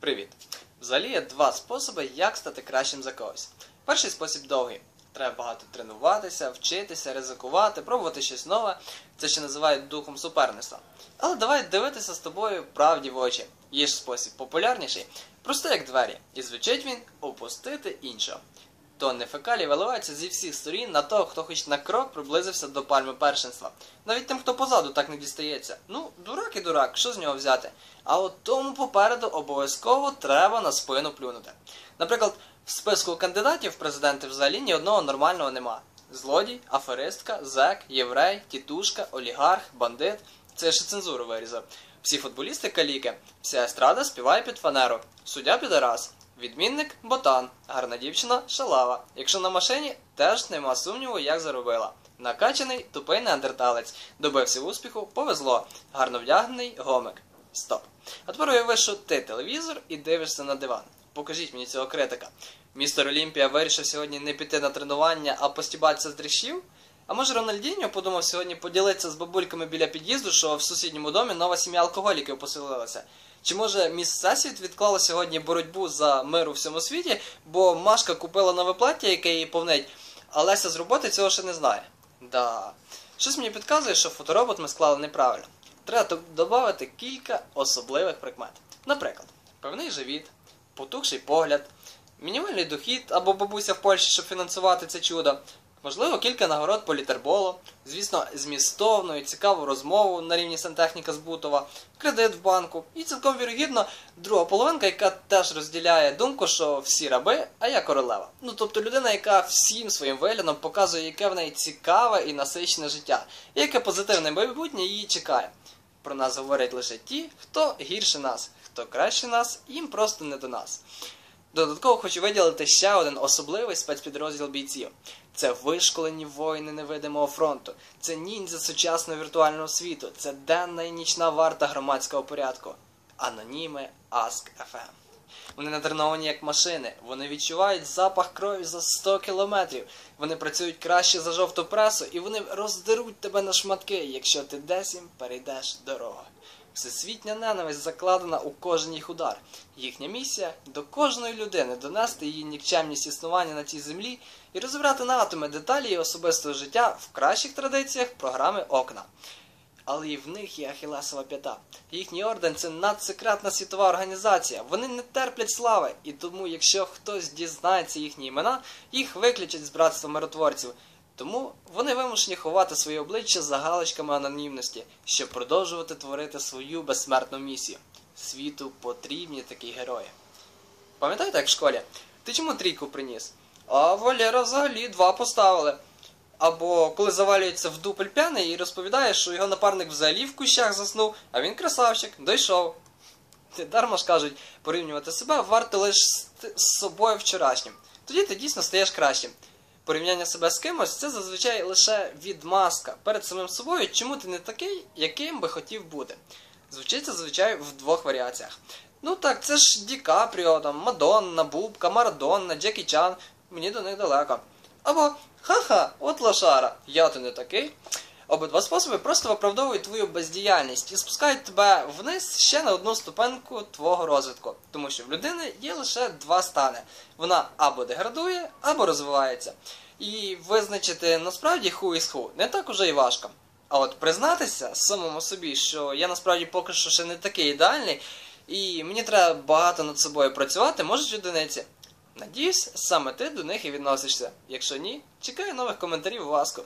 Привіт! Взагалі є два способи, як стати кращим за когось. Перший спосіб довгий. Треба багато тренуватися, вчитися, ризикувати, пробувати щось нове. Це ще називають духом суперництва. Але давай дивитися з тобою правді в очі. Є ж спосіб популярніший, простий як двері, і звучить він опустити іншого. Тонни фекалій виливаються зі всіх сторін на того, хто хоч на крок приблизився до пальми першинства. Навіть тим, хто позаду так не дістається. Ну, дурак і дурак, що з нього взяти? А от тому попереду обов'язково треба на спину плюнути. Наприклад, в списку кандидатів в президенти взагалі ні одного нормального нема. Злодій, аферистка, зек, єврей, тітушка, олігарх, бандит. Це ще цензуру вирізав. Всі футболісти каліки, вся естрада співає під фанеру, суддя підарас. Відмінник ботан, гарна дівчина шалава. Якщо на машині, теж нема сумніву, як заробила. Накачаний тупий неандерталець. Добився успіху, повезло. Гарно вдягнений гомик. Стоп. А тепер уяви, що ти телевізор і дивишся на диван. Покажіть мені цього критика. Містер Олімпія вирішив сьогодні не піти на тренування, а постібатися з дрищів? А може Рональдіньо подумав сьогодні поділитися з бабульками біля під'їзду, що в сусідньому домі нова сім'я алкоголіків поселилася? Чи може міс Всесвіт відклала сьогодні боротьбу за мир у всьому світі, бо Машка купила нове плаття, яке її повнить, а Леся з роботи цього ще не знає? Да. Щось мені підказує, що фоторобот ми склали неправильно. Треба додати кілька особливих прикмет. Наприклад, певний живіт, потухший погляд, мінімальний дохід або бабуся в Польщі, щоб фінансувати це чудо. Можливо, кілька нагород по літерболу, звісно, змістовну і цікаву розмову на рівні сантехніка Збутова, кредит в банку і цілком вірогідно друга половинка, яка теж розділяє думку, що всі раби, а я королева. Ну тобто людина, яка всім своїм виглядом показує, яке в неї цікаве і насичене життя, і яке позитивне майбутнє її чекає. Про нас говорять лише ті, хто гірше нас, хто краще нас, їм просто не до нас. Додатково хочу виділити ще один особливий спецпідрозділ бійців. Це вишколені воїни невидимого фронту, це ніндзя сучасного віртуального світу, це денна і нічна варта громадського порядку. Аноніми Ask.FM. Вони натреновані як машини, вони відчувають запах крові за 100 кілометрів, вони працюють краще за жовту пресу і вони роздеруть тебе на шматки, якщо ти десь їм перейдеш дорогу. Всесвітня ненависть закладена у кожен їх удар. Їхня місія до кожної людини донести її нікчемність існування на цій землі і розібрати на атоми деталі її особистого життя в кращих традиціях програми Окна. Але і в них є Ахілесова п'ята. Їхній орден це надсекретна світова організація. Вони не терплять слави, і тому, якщо хтось дізнається їхні імена, їх виключать з братства миротворців. Тому вони вимушені ховати свої обличчя за галочками анонімності, щоб продовжувати творити свою безсмертну місію. Світу потрібні такі герої. Пам'ятаєте, як в школі? Ти чому трійку приніс? А Валера взагалі два поставили. Або коли завалюється в дупель п'яний і розповідає, що його напарник взагалі в кущах заснув, а він красавчик, дійшов. Дарма ж кажуть, порівнювати себе варто лише з собою вчорашнім. Тоді ти дійсно стаєш кращим. Порівняння себе з кимось це зазвичай лише відмазка перед самим собою, чому ти не такий, яким би хотів бути. Звучить зазвичай в двох варіаціях. Ну так, це ж Ді Капріо, там, Мадонна, Бубка, Марадонна, Джекі Чан, мені до них далеко. Або ха-ха, от лошара, я то не такий. Обидва способи просто виправдовують твою бездіяльність і спускають тебе вниз ще на одну ступеньку твого розвитку. Тому що в людини є лише два стани. Вона або деградує, або розвивається. І визначити насправді ху із ху не так уже і важко. А от признатися самому собі, що я насправді поки що ще не такий ідеальний, і мені треба багато над собою працювати, можуть одиниці. Надіюсь, саме ти до них і відносишся. Якщо ні, чекаю нових коментарів ласку.